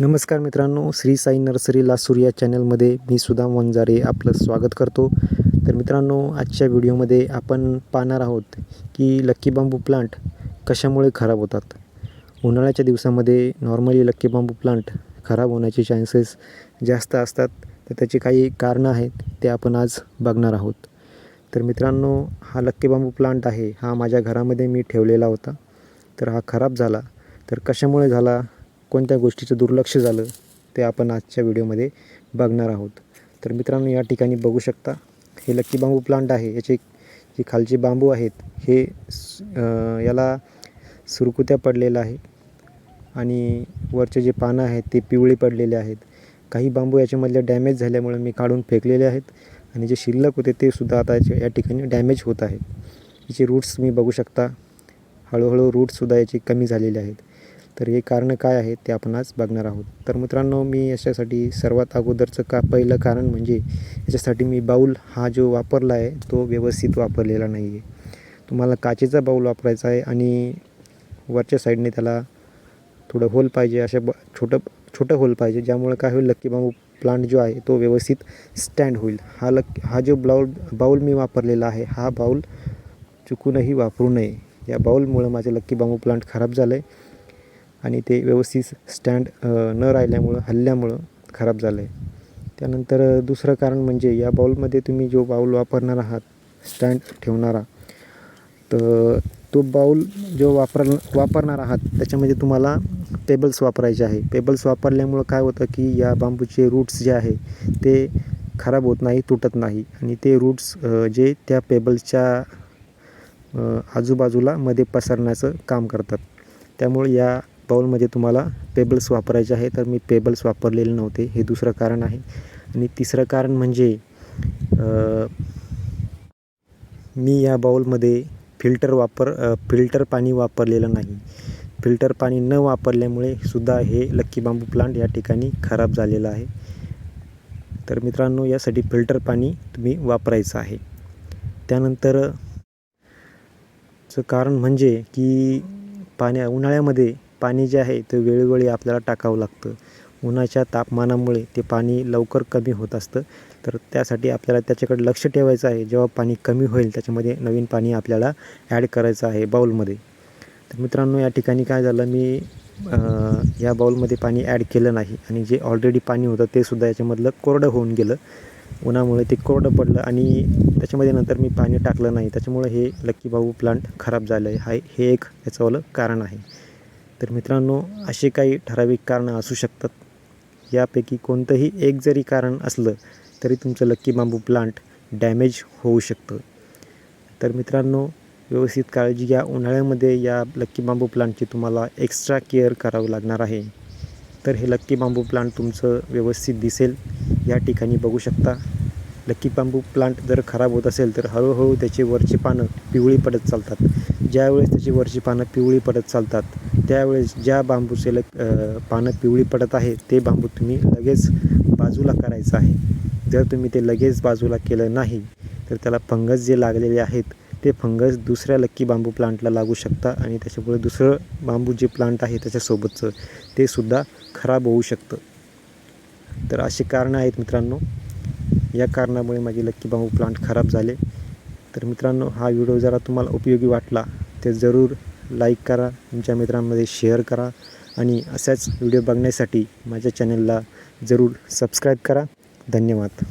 नमस्कार मित्रांनो श्री साई नर्सरी लासूर या चॅनलमध्ये मी सुदाम वंजारे आपलं स्वागत करतो. तर मित्रांनो आजच्या व्हिडिओमध्ये आपण पाहणार आहोत की लक्की बांबू प्लांट कशामुळे खराब होतात? उन्हाळ्याच्या दिवसामध्ये नॉर्मली लक्की बांबू प्लांट खराब होण्याचे चान्सेस जास्त असतात. तर त्याची काही कारणं आहेत ते आपण आज बघणार आहोत. तर मित्रांनो हा लक्की बांबू प्लांट आहे हा माझ्या घरामध्ये मी ठेवलेला होता. तर हा खराब झाला. तर कशामुळे झाला? कोणत्या गोष्टीचं दुर्लक्ष झालं ते आपण आजच्या व्हिडिओमध्ये बघणार आहोत. तर मित्रांनो या ठिकाणी बघू शकता हे लक्की बांबू प्लांट आहे. याचे जे खालचे बांबू आहेत हे याला सुरकुत्या पडलेल्या आहेत आणि वरचे जे पानं आहेत ते पिवळे पडलेले आहेत. काही बांबू याच्यामधले डॅमेज झाल्यामुळे मी काढून फेकलेले आहेत. आणि जे शिल्लक होते ते सुद्धा आता याचे- या ठिकाणी डॅमेज होत आहेत. याचे रूट्स मी बघू शकता. हळूहळू रूटसुद्धा याचे कमी झालेले आहेत. तर हे कारणं काय आहेत ते आपण आज बघणार आहोत. तर मित्रांनो मी याच्यासाठी सर्वात अगोदरचं का पहिलं कारण म्हणजे याच्यासाठी मी बाऊल हा जो वापरला आहे तो व्यवस्थित वापरलेला नाही आहे तुम्हाला काचेचा बाऊल वापरायचा आहे आणि वरच्या साईडने त्याला थोडं होल पाहिजे अशा ब छोटं छोटं होल पाहिजे ज्यामुळे काय होईल लक्की बांबू प्लांट जो आहे तो व्यवस्थित स्टँड होईल. हा लक हा जो ब्लाऊल बाऊल मी वापरलेला आहे हा बाऊल चुकूनही वापरू नये. या बाऊलमुळं माझं लक्की बांबू प्लांट खराब झालं आहे आणि ते व्यवस्थित स्टँड न राहिल्यामुळं हल्ल्यामुळं खराब झालं आहे त्यानंतर दुसरं कारण म्हणजे या बाऊलमध्ये तुम्ही जो बाऊल वापरणार आहात स्टँड ठेवणारा तर तो बाऊल जो वापर वापरणार आहात त्याच्यामध्ये तुम्हाला पेबल्स वापरायचे आहे. पेबल्स वापरल्यामुळं काय होतं की या बांबूचे रूट्स जे आहे ते खराब होत नाही तुटत नाही. आणि ते रूट्स जे त्या पेबल्सच्या आजूबाजूला मध्ये पसरण्याचं काम करतात. त्यामुळे या बाउलमध्ये तुम्हाला पेबल्स वापरायचे आहे तर मी पेबल्स वापरलेले नव्हते. हे दुसरं कारण आहे. आणि तिसरं कारण म्हणजे मी या बाऊलमध्ये फिल्टर वापर फिल्टर पाणी वापरलेलं नाही. फिल्टर पाणी न वापरल्यामुळे सुद्धा हे लक्की बांबू प्लांट या ठिकाणी खराब झालेलं आहे. तर मित्रांनो यासाठी फिल्टर पाणी तुम्ही वापरायचं आहे. त्यानंतर चं कारण म्हणजे की पाण्या उन्हाळ्यामध्ये पाणी जे आहे ते वेळोवेळी आपल्याला टाकावं लागतं. उन्हाच्या तापमानामुळे ते पाणी लवकर कमी होत असतं. तर त्यासाठी आपल्याला त्याच्याकडे लक्ष ठेवायचं आहे. जेव्हा पाणी कमी होईल त्याच्यामध्ये नवीन पाणी आपल्याला ॲड करायचं आहे बाऊलमध्ये तर मित्रांनो या ठिकाणी काय झालं मी या बाऊलमध्ये पाणी ॲड केलं नाही. आणि जे ऑलरेडी पाणी होतं ते सुद्धा याच्यामधलं कोरडं होऊन गेलं. उन्हामुळे ते कोरडं पडलं आणि त्याच्यामध्ये नंतर मी पाणी टाकलं नाही. त्याच्यामुळे हे लक्की भाऊ प्लांट खराब झालं आहे हा हे एक याचंवालं कारण आहे. तर मित्रांनो असे काही ठराविक कारणं असू शकतात. यापैकी कोणतंही एक जरी कारण असलं तरी तुमचं लक्की बांबू प्लांट डॅमेज होऊ शकतं. तर मित्रांनो व्यवस्थित काळजी घ्या. उन्हाळ्यामध्ये या लक्की बांबू प्लांटची तुम्हाला एक्स्ट्रा केअर करावं लागणार आहे. तर हे लक्की बांबू प्लांट तुमचं व्यवस्थित दिसेल. या ठिकाणी बघू शकता. लक्की बांबू प्लांट जर खराब होत असेल तर हळूहळू त्याची वरची पानं पिवळी पडत चालतात. ज्यावेळेस त्याची वरची पानं पिवळी पडत चालतात त्यावेळेस ज्या बांबूचे लक पानं पिवळी पडत आहे ते बांबू तुम्ही लगेच बाजूला करायचं आहे. जर तुम्ही ते लगेच बाजूला केलं नाही तर त्याला फंगस जे लागलेले आहेत ते फंगस दुसऱ्या लक्की बांबू प्लांटला लागू शकता आणि त्याच्यामुळे दुसरं बांबू जे प्लांट आहे त्याच्यासोबतचं ते सुद्धा खराब होऊ शकतं. तर अशी कारणं आहेत मित्रांनो. या कारणामुळे माझे लक्की बांबू प्लांट खराब झाले. तर मित्रांनो हा व्हिडिओ जरा तुम्हाला उपयोगी वाटला तर जरूर लाईक करा तुमच्या मित्रांमध्ये शेअर करा आणि अशाच व्हिडिओ बघण्यासाठी माझ्या चॅनलला जरूर सबस्क्राईब करा. धन्यवाद.